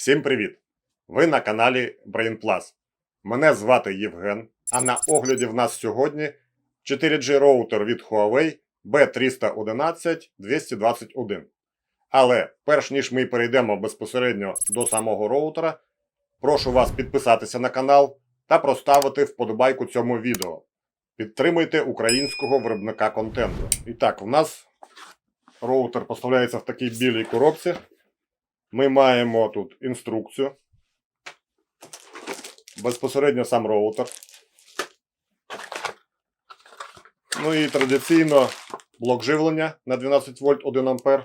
Всім привіт! Ви на каналі Brain Plus. Мене звати Євген, а на огляді в нас сьогодні 4G роутер від Huawei B311 221. Але перш ніж ми перейдемо безпосередньо до самого роутера, прошу вас підписатися на канал та проставити вподобайку цьому відео. Підтримуйте українського виробника контенту. І так, у нас роутер поставляється в такій білій коробці. Ми маємо тут інструкцію. Безпосередньо сам роутер. Ну і традиційно блок живлення на 12 вольт 1 ампер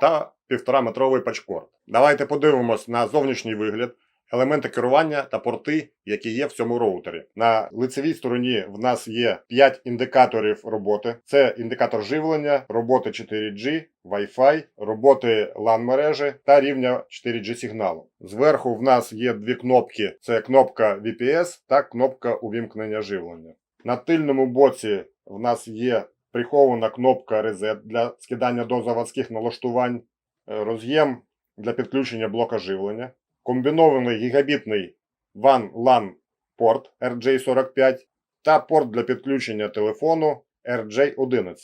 та 1,5 метровий пачкорд. Давайте подивимось на зовнішній вигляд, елементи керування та порти, які є в цьому роутері. На лицевій стороні в нас є 5 індикаторів роботи: це індикатор живлення, роботи 4G, Wi-Fi, роботи LAN мережі та рівня 4G сигналу. Зверху в нас є дві кнопки: це кнопка VPS та кнопка увімкнення живлення. На тильному боці в нас є прихована кнопка Reset для скидання до заводських налаштувань, е, роз'єм для підключення блока живлення, комбінований гігабітний WAN LAN порт RJ45 та порт для підключення телефону RJ11.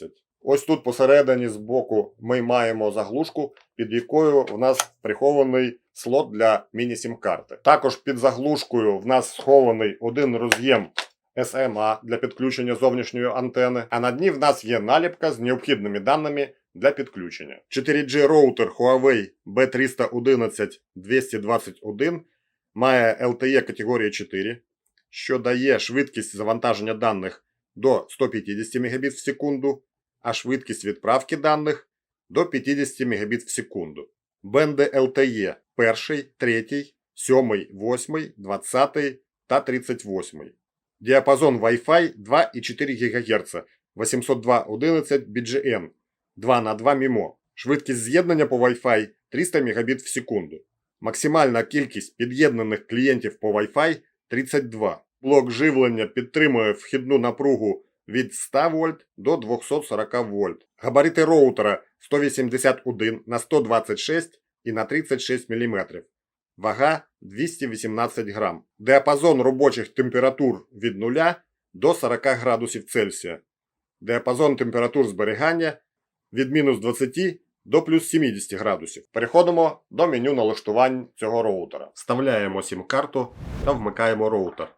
Ось тут посередині збоку ми маємо заглушку, під якою в нас прихований слот для міні-сім-карти. Також під заглушкою в нас схований один роз'єм SMA для підключення зовнішньої антени, а на дні в нас є наліпка з необхідними даними для підключення. 4G роутер Huawei B311 221 має LTE категорії 4, що дає швидкість завантаження даних до 150 Мбіт в секунду, а швидкість відправки даних до 50 Мбіт в секунду. Бенди LTE 1, 3, 7, 8, 20 та 38. Діапазон Wi-Fi 2,4 ГГц 802.11 BGN 2 на 2 MIMO. Швидкість з'єднання по Wi-Fi 300 Мбіт в секунду. Максимальна кількість під'єднаних клієнтів по Wi-Fi 32. Блок живлення підтримує вхідну напругу від 100 вольт до 240 вольт. Габарити роутера 181 на 126 і на 36 мм. Вага 218 грам. Діапазон робочих температур від 0 до 40 градусів Цельсія. Діапазон температур зберігання від мінус 20 до плюс 70 градусів. Переходимо до меню налаштувань цього роутера. Вставляємо сім-карту та вмикаємо роутер.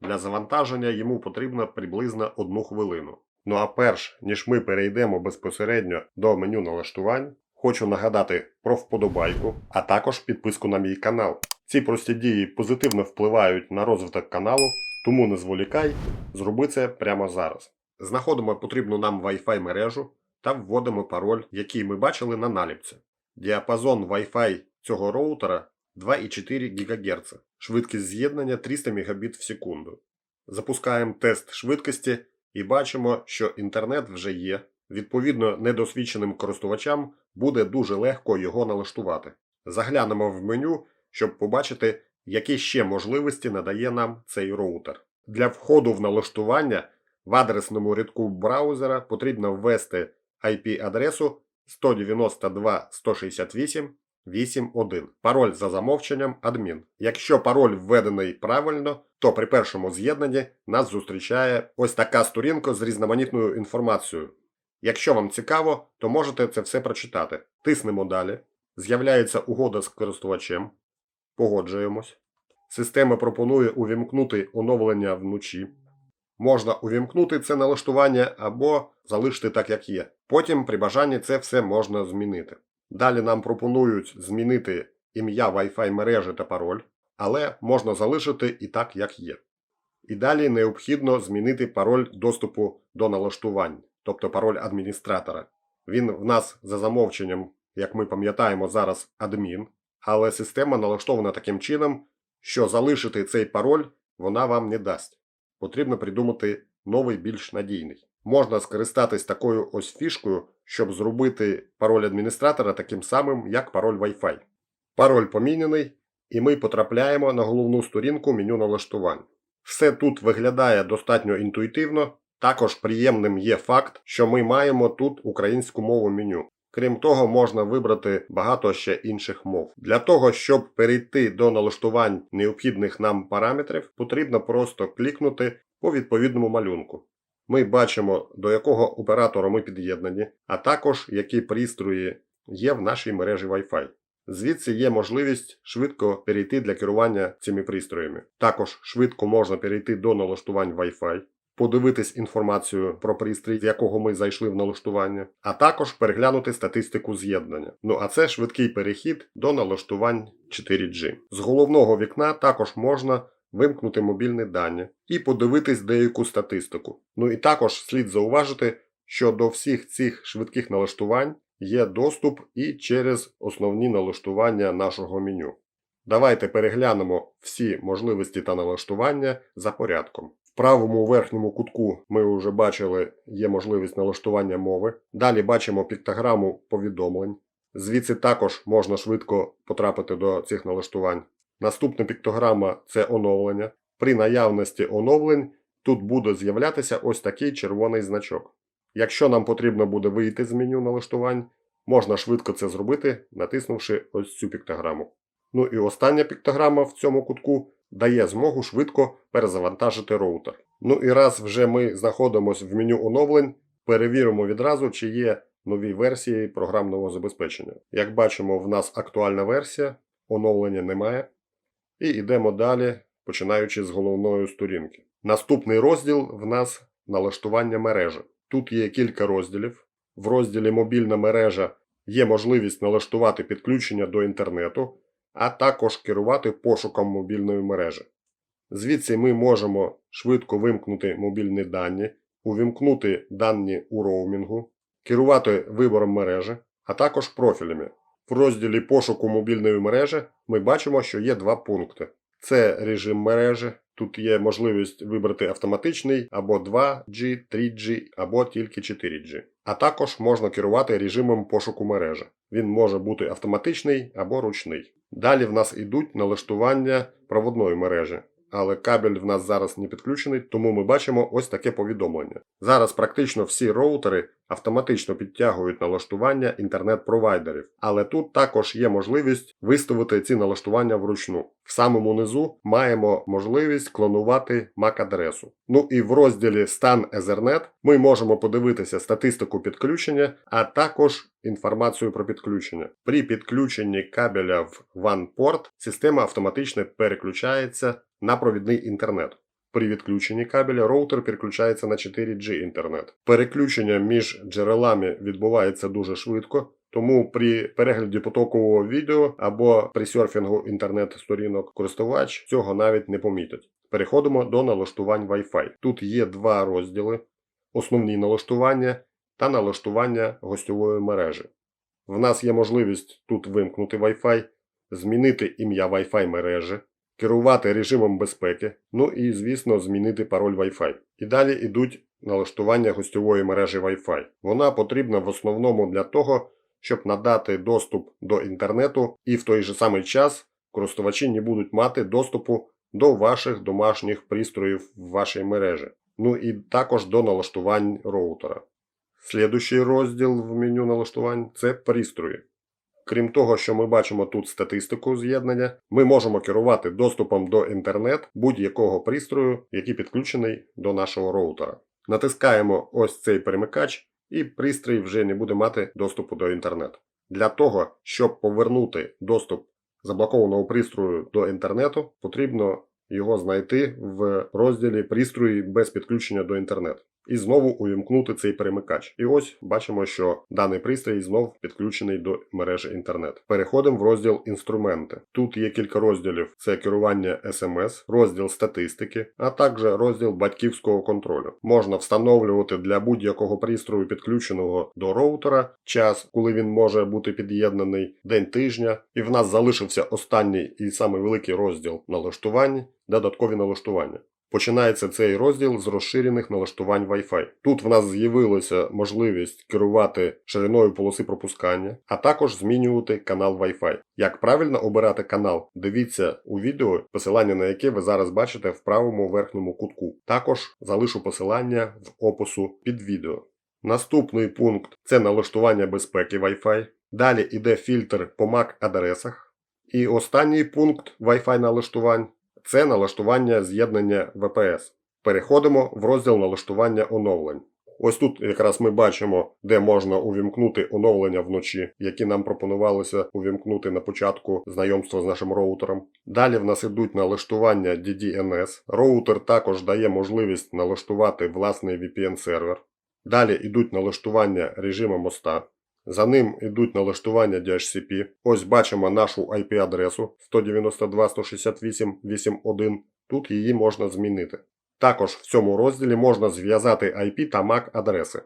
Для завантаження йому потрібно приблизно 1 хвилину. Ну а перш ніж ми перейдемо безпосередньо до меню налаштувань, хочу нагадати про вподобайку, а також підписку на мій канал. Ці прості дії позитивно впливають на розвиток каналу, тому не зволікай, зроби це прямо зараз. Знаходимо потрібну нам Wi-Fi мережу та вводимо пароль, який ми бачили на наліпці. Діапазон Wi-Fi цього роутера 2,4 ГГц, швидкість з'єднання 300 Мбіт в секунду. Запускаємо тест швидкості і бачимо, що інтернет вже є. Відповідно, недосвідченим користувачам буде дуже легко його налаштувати. Заглянемо в меню, щоб побачити, які ще можливості надає нам цей роутер. Для входу в налаштування в адресному рядку браузера потрібно ввести IP-адресу 192.168.8.1. Пароль за замовченням адмін. Якщо пароль введений правильно, то при першому з'єднанні нас зустрічає ось така сторінка з різноманітною інформацією. Якщо вам цікаво, то можете це все прочитати. Тиснемо далі. З'являється угода з користувачем. Погоджуємось. Система пропонує увімкнути оновлення вночі. Можна увімкнути це налаштування або залишити так, як є. Потім, при бажанні, це все можна змінити. Далі нам пропонують змінити ім'я Wi-Fi мережі та пароль, але можна залишити і так, як є. І далі необхідно змінити пароль доступу до налаштувань, тобто пароль адміністратора. Він в нас за замовченням, як ми пам'ятаємо зараз, адмін, але система налаштована таким чином, що залишити цей пароль вона вам не дасть. Потрібно придумати новий більш надійний. Можна скористатись такою ось фішкою, щоб зробити пароль адміністратора таким самим, як пароль Wi-Fi. Пароль поміняний, і ми потрапляємо на головну сторінку меню налаштувань. Все тут виглядає достатньо інтуїтивно. Також приємним є факт, що ми маємо тут українську мову меню. Крім того, можна вибрати багато ще інших мов. Для того, щоб перейти до налаштувань необхідних нам параметрів, потрібно просто клікнути по відповідному малюнку. Ми бачимо, до якого оператора ми під'єднані, а також які пристрої є в нашій мережі Wi-Fi. Звідси є можливість швидко перейти для керування цими пристроями. Також швидко можна перейти до налаштувань Wi-Fi, подивитись інформацію про пристрій, з якого ми зайшли в налаштування, а також переглянути статистику з'єднання. Ну а це швидкий перехід до налаштувань 4G. З головного вікна також можна вимкнути мобільні дані і подивитись деяку статистику. Ну і також слід зауважити, що до всіх цих швидких налаштувань є доступ і через основні налаштування нашого меню. Давайте переглянемо всі можливості та налаштування за порядком. В правому верхньому кутку ми вже бачили є можливість налаштування мови. Далі бачимо піктограму повідомлень. Звідси також можна швидко потрапити до цих налаштувань. Наступна піктограма це оновлення. При наявності оновлень тут буде з'являтися ось такий червоний значок. Якщо нам потрібно буде вийти з меню налаштувань, можна швидко це зробити, натиснувши ось цю піктограму. Ну і остання піктограма в цьому кутку дає змогу швидко перезавантажити роутер. Ну і раз вже ми знаходимося в меню оновлень, перевіримо відразу, чи є нові версії програмного забезпечення. Як бачимо, в нас актуальна версія, оновлення немає. І йдемо далі, починаючи з головної сторінки. Наступний розділ в нас налаштування мережі. Тут є кілька розділів. В розділі Мобільна мережа є можливість налаштувати підключення до інтернету, а також керувати пошуком мобільної мережі. Звідси ми можемо швидко вимкнути мобільні дані, увімкнути дані у роумінгу, керувати вибором мережі, а також профілями. В розділі пошуку мобільної мережі ми бачимо, що є два пункти: це режим мережі. Тут є можливість вибрати автоматичний або 2G, 3G, або тільки 4G. А також можна керувати режимом пошуку мережі. Він може бути автоматичний або ручний. Далі в нас йдуть налаштування проводної мережі. Але кабель в нас зараз не підключений, тому ми бачимо ось таке повідомлення. Зараз практично всі роутери автоматично підтягують налаштування інтернет-провайдерів, але тут також є можливість виставити ці налаштування вручну. В самому низу маємо можливість клонувати MAC-адресу. Ну і в розділі Стан Ethernet ми можемо подивитися статистику підключення, а також інформацію про підключення. При підключенні кабеля в WAN-порт система автоматично переключається на провідний інтернет. При відключенні кабеля роутер переключається на 4G інтернет. Переключення між джерелами відбувається дуже швидко, тому при перегляді потокового відео або при серфінгу інтернет-сторінок користувач цього навіть не помітить. Переходимо до налаштувань Wi-Fi. Тут є два розділи: основні налаштування та налаштування гостьової мережі. В нас є можливість тут вимкнути Wi-Fi, змінити ім'я Wi-Fi мережі керувати режимом безпеки, ну і, звісно, змінити пароль Wi-Fi. І далі йдуть налаштування гостьової мережі Wi-Fi. Вона потрібна в основному для того, щоб надати доступ до інтернету, і в той же самий час користувачі не будуть мати доступу до ваших домашніх пристроїв в вашій мережі. Ну і також до налаштувань роутера. Слідущий розділ в меню налаштувань це пристрої. Крім того, що ми бачимо тут статистику з'єднання, ми можемо керувати доступом до інтернет будь-якого пристрою, який підключений до нашого роутера. Натискаємо ось цей перемикач, і пристрій вже не буде мати доступу до інтернету. Для того, щоб повернути доступ заблокованого пристрою до інтернету, потрібно його знайти в розділі пристрої без підключення до інтернету. І знову увімкнути цей перемикач. І ось бачимо, що даний пристрій знов підключений до мережі інтернет. Переходимо в розділ інструменти. Тут є кілька розділів: це керування SMS, розділ статистики, а також розділ батьківського контролю. Можна встановлювати для будь-якого пристрою підключеного до роутера час, коли він може бути під'єднаний день тижня. І в нас залишився останній і самий великий розділ налаштувань, додаткові налаштування. Починається цей розділ з розширених налаштувань Wi-Fi. Тут в нас з'явилася можливість керувати шириною полоси пропускання, а також змінювати канал Wi-Fi. Як правильно обирати канал, дивіться у відео, посилання на яке ви зараз бачите в правому верхньому кутку. Також залишу посилання в опису під відео. Наступний пункт це налаштування безпеки Wi-Fi. Далі йде фільтр по MAC-адресах. І останній пункт Wi-Fi налаштувань це налаштування з'єднання VPS. Переходимо в розділ налаштування оновлень. Ось тут якраз ми бачимо, де можна увімкнути оновлення вночі, які нам пропонувалося увімкнути на початку знайомства з нашим роутером. Далі в нас ідуть налаштування DDNS. Роутер також дає можливість налаштувати власний VPN-сервер. Далі йдуть налаштування режиму моста. За ним йдуть налаштування DHCP. Ось бачимо нашу IP-адресу 192.168.8.1. Тут її можна змінити. Також в цьому розділі можна зв'язати IP та MAC адреси.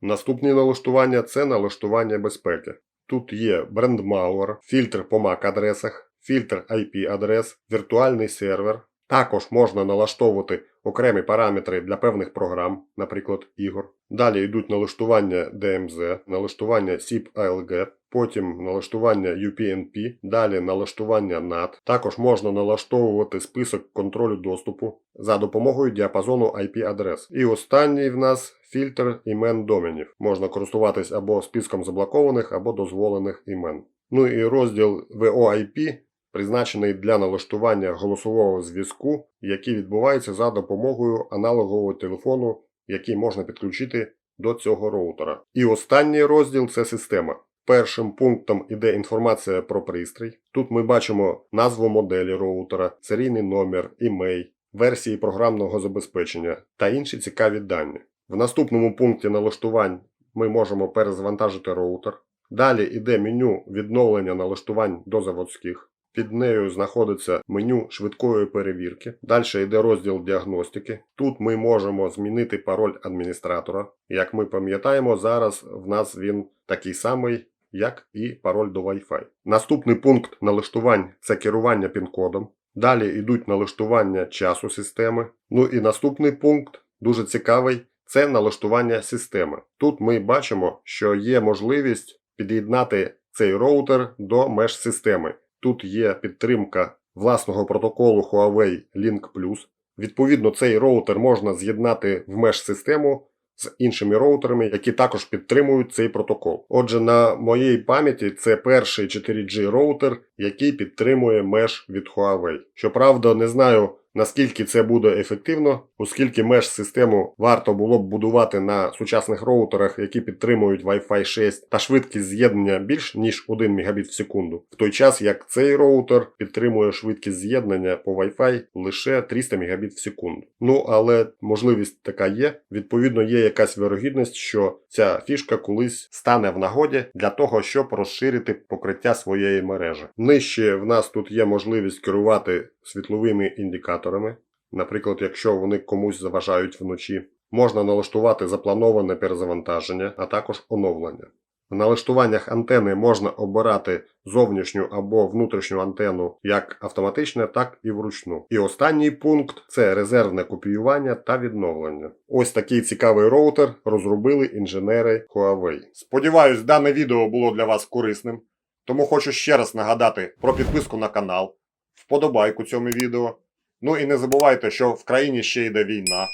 Наступні налаштування це налаштування безпеки. Тут є брендмауер, фільтр по MAC адресах, фільтр IP адрес, віртуальний сервер. Також можна налаштовувати окремі параметри для певних програм, наприклад, ігор. Далі йдуть налаштування DMZ, налаштування SIP ALG, потім налаштування UPnP, далі налаштування NAT. Також можна налаштовувати список контролю доступу за допомогою діапазону IP-адрес. І останній в нас фільтр імен доменів. Можна користуватись або списком заблокованих, або дозволених імен. Ну і розділ VoIP призначений для налаштування голосового зв'язку, який відбувається за допомогою аналогового телефону, який можна підключити до цього роутера. І останній розділ це система. Першим пунктом іде інформація про пристрій. Тут ми бачимо назву моделі роутера, серійний номер, імей, версії програмного забезпечення та інші цікаві дані. В наступному пункті налаштувань ми можемо перезвантажити роутер. Далі йде меню відновлення налаштувань до заводських. Під нею знаходиться меню швидкої перевірки. Далі йде розділ діагностики. Тут ми можемо змінити пароль адміністратора. Як ми пам'ятаємо, зараз в нас він такий самий, як і пароль до Wi-Fi. Наступний пункт налаштувань це керування пін-кодом. Далі йдуть налаштування часу системи. Ну і наступний пункт, дуже цікавий, це налаштування системи. Тут ми бачимо, що є можливість під'єднати цей роутер до меж-системи. Тут є підтримка власного протоколу Huawei Link Plus. Відповідно, цей роутер можна з'єднати в меж-систему з іншими роутерами, які також підтримують цей протокол. Отже, на моїй пам'яті це перший 4G роутер, який підтримує меж від Huawei. Щоправда, не знаю. Наскільки це буде ефективно, оскільки меж-систему варто було б будувати на сучасних роутерах, які підтримують Wi-Fi 6 та швидкість з'єднання більш ніж 1 Мбіт в секунду, в той час як цей роутер підтримує швидкість з'єднання по Wi-Fi лише 300 Мбіт в секунду. Ну але можливість така є. Відповідно, є якась вірогідність, що ця фішка колись стане в нагоді для того, щоб розширити покриття своєї мережі. Нижче в нас тут є можливість керувати світловими індикаторами. Наприклад, якщо вони комусь заважають вночі, можна налаштувати заплановане перезавантаження, а також оновлення. В налаштуваннях антени можна обирати зовнішню або внутрішню антенну як автоматичне, так і вручну. І останній пункт це резервне копіювання та відновлення. Ось такий цікавий роутер розробили інженери Huawei. Сподіваюсь, дане відео було для вас корисним, тому хочу ще раз нагадати про підписку на канал, вподобайку цьому відео. Ну і не забувайте, що в країні ще йде війна.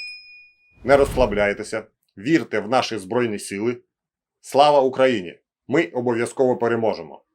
Не розслабляйтеся, вірте в наші Збройні Сили. Слава Україні! Ми обов'язково переможемо!